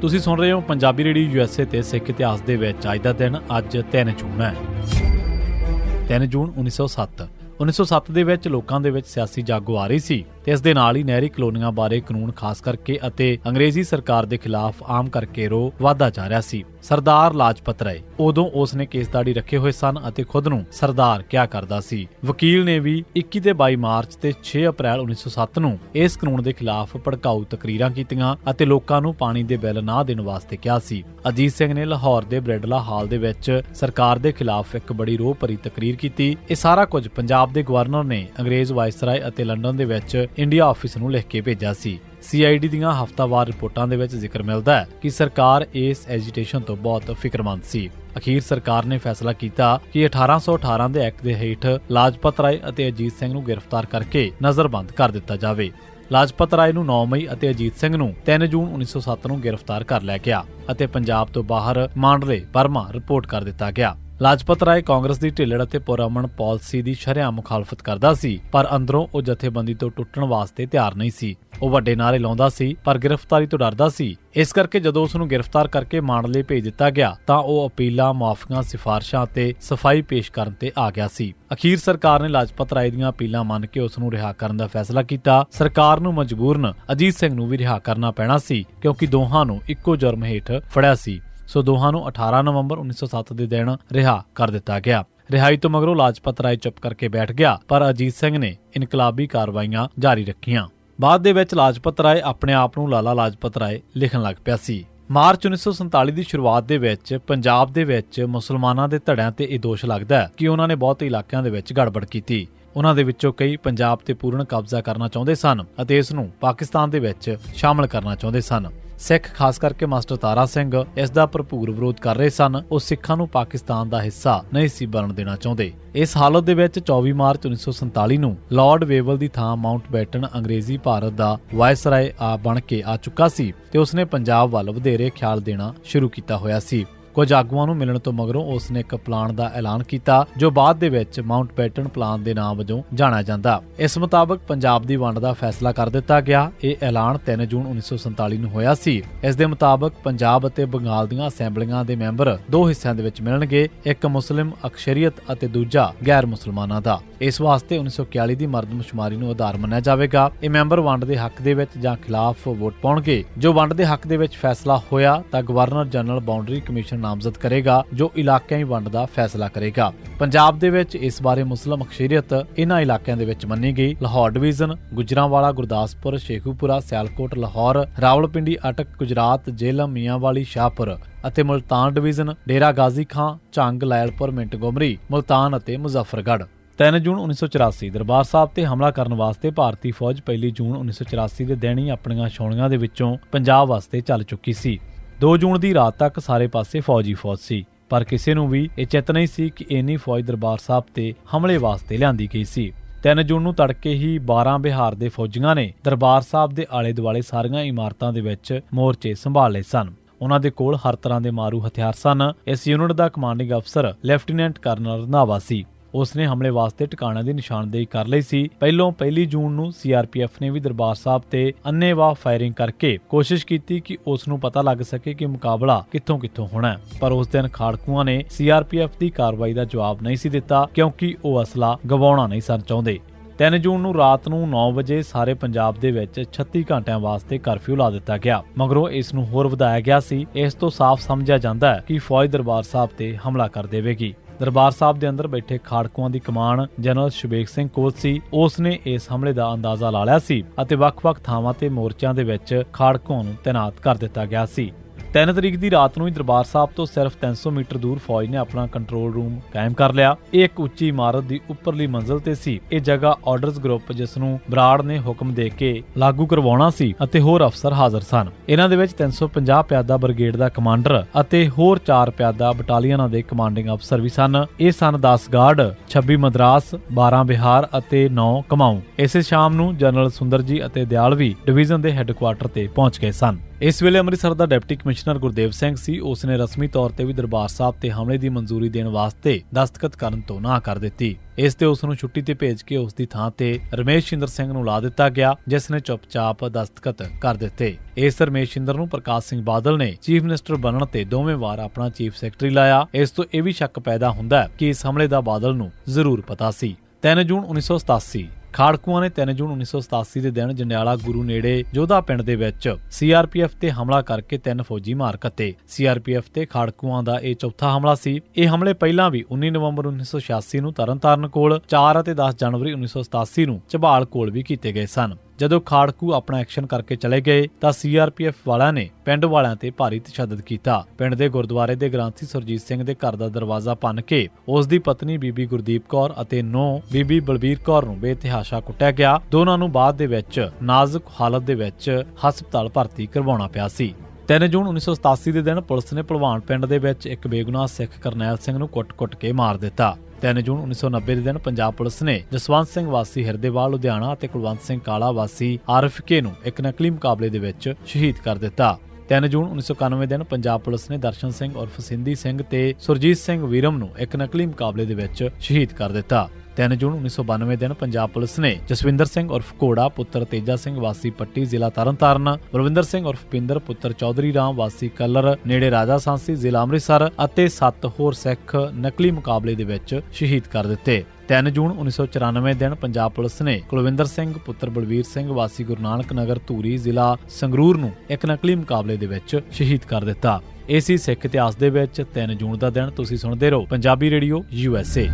ਤੁਸੀਂ ਸੁਣ ਰਹੇ ਹੋ ਪੰਜਾਬੀ ਰੇਡੀਓ ਯੂਐਸਏ ਤੇ ਸਿੱਖ ਇਤਿਹਾਸ ਦੇ ਵਿੱਚ ਅੱਜ ਦਾ ਦਿਨ, ਅੱਜ 3 ਜੂਨ ਹੈ। 3 ਜੂਨ 1907 1907 ਦੇ ਵਿੱਚ ਲੋਕਾਂ ਦੇ ਵਿੱਚ ਸਿਆਸੀ ਜਾਗੋ ਆ ਰਹੀ ਸੀ। ਤੇ ਇਸ ਦੇ ਨਾਲ ਹੀ ਨਹਿਰੀ ਕਲੋਨੀਆਂ ਬਾਰੇ ਕਾਨੂੰਨ ਖਾਸ ਕਰਕੇ ਅਤੇ ਅੰਗਰੇਜ਼ੀ ਸਰਕਾਰ ਦੇ ਖਿਲਾਫ ਆਮ ਕਰਕੇ ਰੋ ਵਾਧਾ ਜਾ ਰਿਹਾ ਸੀ। ਸਰਦਾਰ ਲਾਜਪਤ ਰਾਏ ਉਦੋਂ ਉਸ ਨੇ ਕੇਸਦਾੜੀ ਰੱਖੇ ਹੋਏ ਸਨ ਅਤੇ ਖੁਦ ਨੂੰ ਸਰਦਾਰ ਕਿਹਾ ਕਰਦਾ ਸੀ। ਵਕੀਲ ਨੇ ਵੀ 21 ਤੇ 22 ਮਾਰਚ ਤੇ 6 ਅਪ੍ਰੈਲ 1907 ਨੂੰ ਇਸ ਕਾਨੂੰਨ ਦੇ ਖਿਲਾਫ ਭੜਕਾਊ ਤਕਰੀਰਾਂ ਕੀਤੀਆਂ ਅਤੇ ਲੋਕਾਂ ਨੂੰ ਪਾਣੀ ਦੇ ਬਿੱਲ ਨਾ ਦੇਣ ਵਾਸਤੇ ਕਿਹਾ ਸੀ। ਅਜੀਤ ਸਿੰਘ ਨੇ ਲਾਹੌਰ ਦੇ ਬ੍ਰੈਡਲਾ ਹਾਲ ਦੇ ਵਿੱਚ ਸਰਕਾਰ ਦੇ ਖਿਲਾਫ ਇੱਕ ਬੜੀ ਰੋਹ ਭਰੀ ਤਕਰੀਰ ਕੀਤੀ। ਇਹ ਸਾਰਾ ਕੁਝ ਪੰਜਾਬ ਦੇ ਗਵਰਨਰ ਨੇ ਅੰਗਰੇਜ਼ ਵਾਇਸਰਾਏ ਅਤੇ ਲੰਡਨ ਦੇ ਵਿੱਚ ਇੰਡੀਆ ਆਫਿਸ ਨੂੰ ਲਿਖ ਕੇ ਭੇਜਿਆ ਸੀ। ਸੀਆਈਡੀ ਦੀਆਂ ਹਫ਼ਤਾਵਾਰ ਰਿਪੋਰਟਾਂ ਦੇ ਵਿੱਚ ਜ਼ਿਕਰ ਮਿਲਦਾ ਹੈ ਕਿ ਸਰਕਾਰ ਇਸ ਐਜੀਟੇਸ਼ਨ ਤੋਂ ਬਹੁਤ ਫਿਕਰਮੰਦ ਸੀ। ਅਖੀਰ ਸਰਕਾਰ ਨੇ ਫੈਸਲਾ ਕੀਤਾ ਕਿ 1818 ਦੇ ਐਕਟ ਦੇ ਹੇਠ ਲਾਜਪਤ ਰਾਏ ਅਤੇ ਅਜੀਤ ਸਿੰਘ ਨੂੰ ਗ੍ਰਿਫਤਾਰ ਕਰਕੇ ਨਜ਼ਰਬੰਦ ਕਰ ਦਿੱਤਾ ਜਾਵੇ। ਲਾਜਪਤ ਰਾਏ ਨੂੰ 9 ਮਈ ਅਤੇ ਅਜੀਤ ਸਿੰਘ ਨੂੰ 3 ਜੂਨ 1907 ਨੂੰ ਗ੍ਰਿਫਤਾਰ ਕਰ ਲਿਆ ਗਿਆ ਅਤੇ ਪੰਜਾਬ ਤੋਂ ਬਾਹਰ ਮਾਂਡਲੇ ਬਰਮਾ ਰਿਪੋਰਟ ਕਰ ਦਿੱਤਾ ਗਿਆ। ਲਾਜਪਤ ਰਾਏ ਕਾਂਗਰਸ ਦੀ ਢਿੱਲੜ ਅਤੇ ਪੁਰਅਮਨ ਪਾਲਿਸੀ ਦੀ ਸ਼ਰੇਆਮ ਮੁਖਾਲਫਤ ਕਰਦਾ ਸੀ, ਪਰ ਅੰਦਰੋਂ ਉਹ ਜਥੇਬੰਦੀ ਤੋਂ ਟੁੱਟਣ ਵਾਸਤੇ ਤਿਆਰ ਨਹੀਂ ਸੀ। ਉਹ ਵੱਡੇ ਨਾਰੇ ਲਾਉਂਦਾ ਸੀ, ਪਰ ਗ੍ਰਿਫਤਾਰੀ ਤੋਂ ਡਰਦਾ ਸੀ। ਇਸ ਕਰਕੇ ਜਦੋਂ ਉਸ ਨੂੰ ਗ੍ਰਿਫਤਾਰ ਕਰਕੇ ਮਾਂਡਲੇ ਭੇਜ ਦਿੱਤਾ ਗਿਆ, ਤਾਂ ਉਹ ਅਪੀਲਾਂ ਮਾਫੀਆਂ ਸਿਫਾਰਸ਼ਾਂ ਅਤੇ ਸਫ਼ਾਈ ਪੇਸ਼ ਕਰਨ ਤੇ ਆ ਗਿਆ ਸੀ। ਅਖੀਰ ਸਰਕਾਰ ਨੇ ਲਾਜਪਤ ਰਾਏ ਦੀਆਂ ਅਪੀਲਾਂ ਮੰਨ ਕੇ ਉਸ ਨੂੰ ਰਿਹਾ ਕਰਨ ਦਾ ਫੈਸਲਾ ਕੀਤਾ। ਸਰਕਾਰ ਨੂੰ ਮਜਬੂਰਨ ਅਜੀਤ ਸਿੰਘ ਨੂੰ ਵੀ ਰਿਹਾ ਕਰਨਾ ਪੈਣਾ ਸੀ, ਕਿਉਂਕਿ ਦੋਹਾਂ ਨੂੰ ਇੱਕੋ ਜੁਰਮ ਹੇਠ ਫੜਿਆ ਸੀ। ਸੋ ਦੋਹਾਂ ਨੂੰ 18 ਨਵੰਬਰ 1907 ਦੇ ਦਿਨ ਰਿਹਾ ਕਰ ਦਿੱਤਾ ਗਿਆ। ਰਿਹਾਈ ਤੋਂ ਮਗਰੋਂ ਲਾਜਪਤ ਰਾਏ ਚੁੱਪ ਕਰਕੇ ਬੈਠ ਗਿਆ, ਪਰ ਅਜੀਤ ਸਿੰਘ ਨੇ ਇਨਕਲਾਬੀ ਕਾਰਵਾਈਆਂ ਜਾਰੀ ਰੱਖੀਆਂ। ਬਾਅਦ ਦੇ ਵਿੱਚ ਲਾਜਪਤ ਰਾਏ ਆਪਣੇ ਆਪ ਨੂੰ ਲਾਲਾ ਲਾਜਪਤ ਰਾਏ ਲਿਖਣ ਲੱਗ ਪਿਆ ਸੀ। ਮਾਰਚ 1947 ਦੀ ਸ਼ੁਰੂਆਤ ਦੇ ਵਿੱਚ ਪੰਜਾਬ ਦੇ ਵਿੱਚ ਮੁਸਲਮਾਨਾਂ ਦੇ ਧੜਿਆਂ ਤੇ ਇਹ ਦੋਸ਼ ਲੱਗਦਾ ਹੈ ਕਿ ਉਹਨਾਂ ਨੇ ਬਹੁਤ ਇਲਾਕਿਆਂ ਦੇ ਵਿੱਚ ਗੜਬੜ ਕੀਤੀ। ਉਹਨਾਂ ਦੇ ਵਿੱਚੋਂ ਕਈ ਪੰਜਾਬ ਤੇ ਪੂਰਨ ਕਬਜ਼ਾ ਕਰਨਾ ਚਾਹੁੰਦੇ ਸਨ ਅਤੇ ਇਸ ਨੂੰ ਪਾਕਿਸਤਾਨ ਦੇ ਵਿੱਚ ਸ਼ਾਮਲ ਕਰਨਾ ਚਾਹੁੰਦੇ ਸਨ। ਸਿੱਖ, ਖਾਸ ਕਰਕੇ ਮਾਸਟਰ ਤਾਰਾ ਸਿੰਘ, ਇਸ ਦਾ ਭਰਪੂਰ ਵਿਰੋਧ ਕਰ ਰਹੇ ਸਨ। ਉਹ ਸਿੱਖਾਂ ਨੂੰ ਪਾਕਿਸਤਾਨ ਦਾ ਹਿੱਸਾ ਨਹੀਂ ਸੀ ਬਣਨ ਦੇਣਾ ਚਾਹੁੰਦੇ। ਇਸ ਹਾਲਤ ਦੇ ਵਿੱਚ 24 ਮਾਰਚ 1947 ਨੂੰ ਲਾਰਡ ਵੇਵਲ ਦੀ ਥਾਂ ਮਾਊਂਟ ਬੈਟਨ, ਅੰਗਰੇਜ਼ੀ ਭਾਰਤ ਦਾ ਵਾਇਸਰਾਏ ਆ ਬਣ ਕੇ ਆ ਚੁੱਕਾ ਸੀ ਤੇ ਉਸਨੇ ਪੰਜਾਬ ਵੱਲ ਵਧੇਰੇ ਖਿਆਲ ਦੇਣਾ ਸ਼ੁਰੂ ਕੀਤਾ ਹੋਇਆ ਸੀ। ਕੁਝ ਆਗੂਆਂ ਨੂੰ ਮਿਲਣ ਤੋਂ ਮਗਰੋਂ ਉਸ ਨੇ ਇੱਕ ਪਲਾਨ ਦਾ ਐਲਾਨ ਕੀਤਾ, ਜੋ ਬਾਅਦ ਦੇ ਵਿੱਚ ਮਾਊਂਟ ਬੈਟਨ ਪਲਾਨ ਦੇ ਨਾਮ ਵਜੋਂ ਜਾਣਿਆ ਜਾਂਦਾ। ਇਸ ਮੁਤਾਬਕ ਪੰਜਾਬ ਦੀ ਵੰਡ ਦਾ ਫੈਸਲਾ ਕਰ ਦਿੱਤਾ ਗਿਆ। ਇਹ ਐਲਾਨ 3 ਜੂਨ 1947 ਨੂੰ ਹੋਇਆ ਸੀ। ਇਸ ਦੇ ਮੁਤਾਬਕ ਪੰਜਾਬ ਅਤੇ ਬੰਗਾਲ ਦੀਆਂ ਅਸੈਂਬਲੀਆਂ ਦੇ ਮੈਂਬਰ ਦੋ ਹਿੱਸਿਆਂ ਦੇ ਵਿੱਚ ਮਿਲਣਗੇ, ਇੱਕ ਮੁਸਲਿਮ ਅਕਸ਼ਰੀਅਤ ਅਤੇ ਦੂਜਾ ਗੈਰ ਮੁਸਲਮਾਨਾਂ ਦਾ। ਇਸ ਵਾਸਤੇ 1941 ਦੀ ਮਰਦਮਸ਼ੁਮਾਰੀ ਨੂੰ ਆਧਾਰ ਮੰਨਿਆ ਜਾਵੇਗਾ। ਇਹ ਮੈਂਬਰ ਵੰਡ ਦੇ ਹੱਕ ਦੇ ਵਿੱਚ ਜਾਂ ਖਿਲਾਫ ਵੋਟ ਪਾਉਣਗੇ। ਜੋ ਵੰਡ ਦੇ ਹੱਕ ਦੇ ਵਿੱਚ ਫੈਸਲਾ ਹੋਇਆ, ਤਾਂ ਗਵਰਨਰ ਜਨਰਲ ਬਾਉਂਡਰੀ ਕਮਿਸ਼ਨ ਨਾਮਜ਼ਦ ਕਰੇਗਾ, ਜੋ ਇਲਾਕਿਆਂ ਵੰਡ ਦਾ ਫੈਸਲਾ ਕਰੇਗਾ। ਪੰਜਾਬ ਦੇ ਵਿੱਚ ਇਸ ਬਾਰੇ ਮੁਸਲਮ ਅਕਸ਼ਰੀਅਤ ਇਹਨਾਂ ਇਲਾਕਿਆਂ ਦੇ ਵਿੱਚ ਮੰਨੀ ਗਈ। ਲਾਹੌਰ ਡਿਵੀਜ਼ਨ, ਗੁਜਰਾਂਵਾਲਾ, ਗੁਰਦਾਸਪੁਰ, ਸ਼ੇਖੂਪੁਰਾ, ਸਿਆਲਕੋਟ, ਲਾਹੌਰ, ਰਾਵਲਪਿੰਡੀ, ਅਟਕ, ਗੁਜਰਾਤ, ਜੇਲਮ, ਮੀਆਂਵਾਲੀ, ਸ਼ਾਹਪੁਰ ਅਤੇ ਮੁਲਤਾਨ ਡਿਵੀਜ਼ਨ, ਡੇਰਾ ਗਾਜ਼ੀ ਖਾਂ, ਝੰਗ, ਲਾਇਲਪੁਰ, ਮਿੰਟਗੋਮਰੀ, ਮੁਲਤਾਨ ਅਤੇ ਮੁਜ਼ੱਫਰਗੜ੍ਹ। 3 ਜੂਨ 1984 ਦਰਬਾਰ ਸਾਹਿਬ ਤੇ ਹਮਲਾ ਕਰਨ ਵਾਸਤੇ ਭਾਰਤੀ ਫੌਜ 1 ਜੂਨ 1984 ਦੇ ਦਿਨ ਹੀ ਆਪਣੀਆਂ ਛਾਉਣੀਆਂ ਦੇ ਵਿੱਚੋਂ ਪੰਜਾਬ ਵਾਸਤੇ ਚੱਲ ਚੁੱਕੀ ਸੀ। 2 ਜੂਨ ਦੀ ਰਾਤ ਤੱਕ ਸਾਰੇ ਪਾਸੇ ਫੌਜੀ ਫੌਜ ਸੀ, ਪਰ ਕਿਸੇ ਨੂੰ ਵੀ ਇਹ ਚਿੱਤ ਨਹੀਂ ਸੀ ਕਿ ਇੰਨੀ ਫੌਜ ਦਰਬਾਰ ਸਾਹਿਬ ਤੇ ਹਮਲੇ ਵਾਸਤੇ ਲਿਆਂਦੀ ਗਈ ਸੀ। 3 ਜੂਨ ਨੂੰ ਤੜਕੇ ਹੀ 12 ਬਿਹਾਰ ਦੇ ਫੌਜੀਆਂ ਨੇ ਦਰਬਾਰ ਸਾਹਿਬ ਦੇ ਆਲੇ ਦੁਆਲੇ ਸਾਰੀਆਂ ਇਮਾਰਤਾਂ ਦੇ ਵਿੱਚ ਮੋਰਚੇ ਸੰਭਾਲ ਲਏ ਸਨ। ਉਹਨਾਂ ਦੇ ਕੋਲ ਹਰ ਤਰ੍ਹਾਂ ਦੇ ਮਾਰੂ ਹਥਿਆਰ ਸਨ। ਇਸ ਯੂਨਿਟ ਦਾ ਕਮਾਂਡਿੰਗ ਅਫਸਰ ਲੈਫਟੀਨੈਂਟ ਕਰਨਲ ਰੰਧਾਵਾ ਸੀ। ਉਸ ਨੇ ਹਮਲੇ ਵਾਸਤੇ ਟਿਕਾਣਿਆਂ ਦੀ ਨਿਸ਼ਾਨਦੇਹੀ ਕਰ ਲਈ ਸੀ। ਪਹਿਲੋਂ ਪਹਿਲੀ ਜੂਨ ਨੂੰ ਸੀਆਰਪੀਐਫ ਨੇ ਵੀ ਦਰਬਾਰ ਸਾਹਿਬ ਤੇ ਅੰਨੇਵਾਹ ਫਾਇਰਿੰਗ ਕਰਕੇ ਕੋਸ਼ਿਸ਼ ਕੀਤੀ ਕਿ ਉਸ ਨੂੰ ਪਤਾ ਲੱਗ ਸਕੇ ਕਿ ਮੁਕਾਬਲਾ ਕਿੱਥੋਂ ਕਿੱਥੋਂ ਹੋਣਾ ਪਰ ਉਸ ਦਿਨ ਖਾੜਕੂਆਂ ਨੇ ਸੀਆਰਪੀਐਫ ਦੀ ਕਾਰਵਾਈ ਦਾ ਜਵਾਬ ਨਹੀਂ ਸੀ ਦਿੱਤਾ ਕਿਉਂਕਿ ਉਹ ਅਸਲਾ ਗਵਾਉਣਾ ਨਹੀਂ ਸਨ ਚਾਹੁੰਦੇ। 3 ਜੂਨ ਨੂੰ ਰਾਤ ਨੂੰ 9 ਵਜੇ ਸਾਰੇ ਪੰਜਾਬ ਦੇ ਵਿੱਚ 36 ਘੰਟਿਆਂ ਵਾਸਤੇ ਕਰਫਿਊ ਲਾ ਦਿੱਤਾ ਗਿਆ। ਮਗਰੋਂ ਇਸ ਨੂੰ ਹੋਰ ਵਧਾਇਆ ਗਿਆ ਸੀ। ਇਸ ਤੋਂ ਸਾਫ਼ ਸਮਝਿਆ ਜਾਂਦਾ ਹੈ ਕਿ ਫੌਜ ਦਰਬਾਰ ਸਾਹਿਬ ਤੇ ਹਮਲਾ ਕਰ ਦੇਵੇਗੀ। ਦਰਬਾਰ ਸਾਹਿਬ ਦੇ ਅੰਦਰ ਬੈਠੇ ਖਾੜਕੂਆਂ ਦੀ ਕਮਾਨ ਜਨਰਲ ਸ਼ੁਬੇਗ ਸਿੰਘ ਕੋਲ ਸੀ। ਉਸ ਨੇ ਇਸ ਹਮਲੇ ਦਾ ਅੰਦਾਜ਼ਾ ਲਾ ਲਿਆ ਸੀ ਅਤੇ ਵੱਖ-ਵੱਖ ਥਾਵਾਂ ਤੇ ਮੋਰਚਿਆਂ ਦੇ ਵਿੱਚ ਖਾੜਕੂਆਂ ਨੂੰ ਤਾਇਨਾਤ ਕਰ ਦਿੱਤਾ ਗਿਆ ਸੀ। 3 ਤਰੀਕ ਦੀ ਰਾਤ ਨੂੰ ਹੀ ਦਰਬਾਰ ਸਾਹਿਬ ਤੋਂ ਸਿਰਫ 300 ਮੀਟਰ ਦੂਰ ਫੌਜ ਨੇ ਆਪਣਾ ਕੰਟਰੋਲ ਰੂਮ ਕਾਇਮ ਕਰ ਲਿਆ। ਇਹ ਇੱਕ ਉੱਚੀ ਇਮਾਰਤ ਦੀ ਉੱਪਰਲੀ ਮੰਜ਼ਲ ਤੇ ਸੀ। ਇਹ ਜਗ੍ਹਾ ਆਰਡਰਸ ਗਰੁੱਪ ਜਿਸ ਨੂੰ ਬਰਾੜ ਨੇ ਹੁਕਮ ਦੇ ਕੇ ਲਾਗੂ ਕਰਵਾਉਣਾ ਸੀ ਅਤੇ ਹੋਰ ਅਫਸਰ ਹਾਜ਼ਰ ਸਨ। ਇਹਨਾਂ ਦੇ ਵਿੱਚ 350 ਪਿਆਦਾ ਬ੍ਰਿਗੇਡ ਦਾ ਕਮਾਂਡਰ ਅਤੇ ਹੋਰ 4 ਪਿਆਦਾ ਬਟਾਲੀਅਨਾਂ ਦੇ ਕਮਾਂਡਿੰਗ ਅਫਸਰ ਵੀ ਸਨ। ਇਹ ਸਨ 10 ਗਾਰਡ 26 ਮਦਰਾਸ 12 ਬਿਹਾਰ ਅਤੇ 9 ਕਮਾਊ। ਇਸੇ ਸ਼ਾਮ ਨੂੰ ਜਨਰਲ ਸੁੰਦਰ ਜੀ ਅਤੇ ਦਿਆਲਵੀ ਡਿਵੀਜ਼ਨ ਦੇ ਹੈੱਡਕੁਆਰਟਰ ਤੇ ਪਹੁੰਚ ਗਏ ਸਨ। ਇਸ ਵੇਲੇ ਅੰਮ੍ਰਿਤਸਰ ਦਾ ਡਿਪਟੀ ਕਮਿਸ਼ਨਰ ਗੁਰਦੇਵ ਸਿੰਘ ਸੀ। ਉਸ ਨੇ ਰਸਮੀ ਤੌਰ ਤੇ ਵੀ ਦਰਬਾਰ ਸਾਹਿਬ ਤੇ ਹਮਲੇ ਦੀ ਮਨਜ਼ੂਰੀ ਦੇਣ ਵਾਸਤੇ ਦਸਤਖਤ ਕਰਨ ਤੋਂ ਨਾ ਕਰ ਦਿੱਤੀ। ਇਸ ਤੇ ਉਸ ਨੂੰ ਛੁੱਟੀ ਤੇ ਭੇਜ ਕੇ ਉਸ ਦੀ ਥਾਂ ਤੇ ਰਮੇਸ਼ ਚੰਦਰ ਸਿੰਘ ਨੂੰ ਲਾ ਦਿੱਤਾ ਗਿਆ, ਜਿਸ ਨੇ ਚੁੱਪਚਾਪ ਦਸਤਖਤ ਕਰ ਦਿੱਤੇ। ਇਸ ਰਮੇਸ਼ ਚੰਦਰ ਨੂੰ ਪ੍ਰਕਾਸ਼ ਸਿੰਘ ਬਾਦਲ ਨੇ ਚੀਫ ਮਿਨਿਸਟਰ ਬਣਨ ਤੇ ਦੋਵੇਂ ਵਾਰ ਆਪਣਾ ਚੀਫ ਸੈਕਟਰੀ ਲਾਇਆ। ਇਸ ਤੋਂ ਇਹ ਵੀ ਸ਼ੱਕ ਪੈਦਾ ਹੁੰਦਾ ਹੈ ਕਿ ਇਸ ਹਮਲੇ ਦਾ ਬਾਦਲ ਨੂੰ ਜ਼ਰੂਰ ਪਤਾ ਸੀ। 3 ਜੂਨ 1987 ਖਾੜਕੂਆਂ ਨੇ 3 ਜੂਨ 1987 ਦੇ ਦਿਨ ਜੰਡਿਆਲਾ ਗੁਰੂ ਨੇੜੇ ਜੋਧਾ ਪਿੰਡ ਦੇ ਵਿੱਚ ਸੀਆਰਪੀਐਫ ਤੇ ਹਮਲਾ ਕਰਕੇ ਤਿੰਨ ਫੌਜੀ ਮਾਰ ਕੱਤੇ। ਸੀਆਰਪੀਐਫ ਤੇ ਖਾੜਕੂਆਂ ਦਾ ਇਹ ਚੌਥਾ ਹਮਲਾ ਸੀ। ਇਹ ਹਮਲੇ ਪਹਿਲਾਂ ਵੀ 19 ਨਵੰਬਰ 1986 ਨੂੰ ਤਰਨਤਾਰਨ ਕੋਲ 4 ਅਤੇ 10 ਜਨਵਰੀ 1987 ਨੂੰ ਝਬਾਲ ਕੋਲ ਵੀ ਕੀਤੇ ਗਏ ਸਨ। ਜਦੋਂ ਖਾੜਕੂ ਆਪਣਾ ਐਕਸ਼ਨ ਕਰਕੇ ਚਲੇ ਗਏ ਤਾਂ ਸੀਆਰਪੀਐਫ ਵਾਲਿਆਂ ਨੇ ਪਿੰਡ ਵਾਲਿਆਂ ਤੇ ਭਾਰੀ ਤਸ਼ੱਦਦ ਕੀਤਾ। ਪਿੰਡ ਦੇ ਗੁਰਦੁਆਰੇ ਦੇ ਗ੍ਰੰਥੀ ਸੁਰਜੀਤ ਸਿੰਘ ਦੇ ਘਰ ਦਾ ਦਰਵਾਜ਼ਾ ਭੰਨ ਕੇ ਉਸ ਦੀ ਪਤਨੀ ਬੀਬੀ ਗੁਰਦੀਪ ਕੌਰ ਅਤੇ ਨੌ ਬੀਬੀ ਬਲਬੀਰ ਕੌਰ ਨੂੰ ਬੇਤਿਹਾਸ਼ਾ ਕੁੱਟਿਆ ਗਿਆ। ਦੋਨਾਂ ਨੂੰ ਬਾਅਦ ਦੇ ਵਿੱਚ ਨਾਜ਼ੁਕ ਹਾਲਤ ਦੇ ਵਿੱਚ ਹਸਪਤਾਲ ਭਰਤੀ ਕਰਵਾਉਣਾ ਪਿਆ ਸੀ। 3 ਜੂਨ 1987 ਦੇ ਦਿਨ ਪੁਲਿਸ ਨੇ ਭਲਵਾਨ ਪਿੰਡ ਦੇ ਵਿੱਚ ਇੱਕ ਬੇਗੁਨਾਹ ਸਿੱਖ ਕਰਨੈਲ ਸਿੰਘ ਨੂੰ ਕੁੱਟ-ਕੁੱਟ ਕੇ ਮਾਰ ਦਿੱਤਾ। 3 ਜੂਨ 1990 ਦੇ ਦਿਨ ਪੰਜਾਬ ਪੁਲਿਸ ਨੇ ਜਸਵੰਤ ਸਿੰਘ ਵਾਸੀ ਹਿਰਦੇਵਾਲ, ਲੁਧਿਆਣਾ ਅਤੇ ਕੁਲਵੰਤ ਸਿੰਘ ਕਾਲਾ ਵਾਸੀ ਆਰਫਕੇ ਨੂੰ ਇੱਕ ਨਕਲੀ ਮੁਕਾਬਲੇ ਦੇ ਵਿੱਚ ਸ਼ਹੀਦ ਕਰ ਦਿੱਤਾ। 3 ਜੂਨ 1991 ਦਿਨ ਪੰਜਾਬ ਪੁਲਿਸ ਨੇ ਦਰਸ਼ਨ ਸਿੰਘ ਉਰਫ ਸਿੰਧੀ ਸਿੰਘ ਤੇ ਸੁਰਜੀਤ ਸਿੰਘ ਵੀਰਮ ਨੂੰ ਇੱਕ ਨਕਲੀ ਮੁਕਾਬਲੇ ਦੇ ਵਿੱਚ ਸ਼ਹੀਦ ਕਰ ਦਿੱਤਾ। 3 ਜੂਨ 1992 ਦਿਨ ਪੰਜਾਬ ਪੁਲਿਸ ਨੇ ਜਸਵਿੰਦਰ ਸਿੰਘ ਉਰਫ ਘੋੜਾ, ਪੁੱਤਰ ਤੇਜਾ ਸਿੰਘ, ਵਾਸੀ ਪੱਟੀ ਜ਼ਿਲ੍ਹਾ ਤਰਨਤਾਰਨ, ਬਲਵਿੰਦਰ ਸਿੰਘ ਉਰਫ ਪਿੰਦਰ, ਪੁੱਤਰ ਚੌਧਰੀ ਰਾਮ, ਵਾਸੀ ਕਲਰ, ਨੇੜੇ ਰਾਜਾ ਸਾਂਸੀ, ਜ਼ਿਲ੍ਹਾ ਅੰਮ੍ਰਿਤਸਰ ਅਤੇ 7 ਹੋਰ ਸਿੱਖ ਨਕਲੀ ਮੁਕਾਬਲੇ ਦੇ ਵਿੱਚ ਸ਼ਹੀਦ ਕਰ ਦਿੱਤੇ। 3 ਜੂਨ 1994 ਦਿਨ ਪੰਜਾਬ ਪੁਲਿਸ ਨੇ ਕੁਲਵਿੰਦਰ ਸਿੰਘ, ਪੁੱਤਰ ਬਲਵੀਰ ਸਿੰਘ, ਵਾਸੀ ਗੁਰੂ ਨਾਨਕ ਨਗਰ, ਧੂਰੀ ਜ਼ਿਲ੍ਹਾ ਸੰਗਰੂਰ ਨੂੰ ਇੱਕ ਨਕਲੀ ਮੁਕਾਬਲੇ ਦੇ ਵਿੱਚ ਸ਼ਹੀਦ ਕਰ ਦਿੱਤਾ। ਇਹ ਸਿੱਖ ਇਤਿਹਾਸ ਦੇ ਵਿੱਚ 3 ਜੂਨ ਦਾ ਦਿਨ। ਤੁਸੀਂ ਸੁਣਦੇ ਰਹੋ ਪੰਜਾਬੀ ਰੇਡੀਓ ਯੂਐਸਏ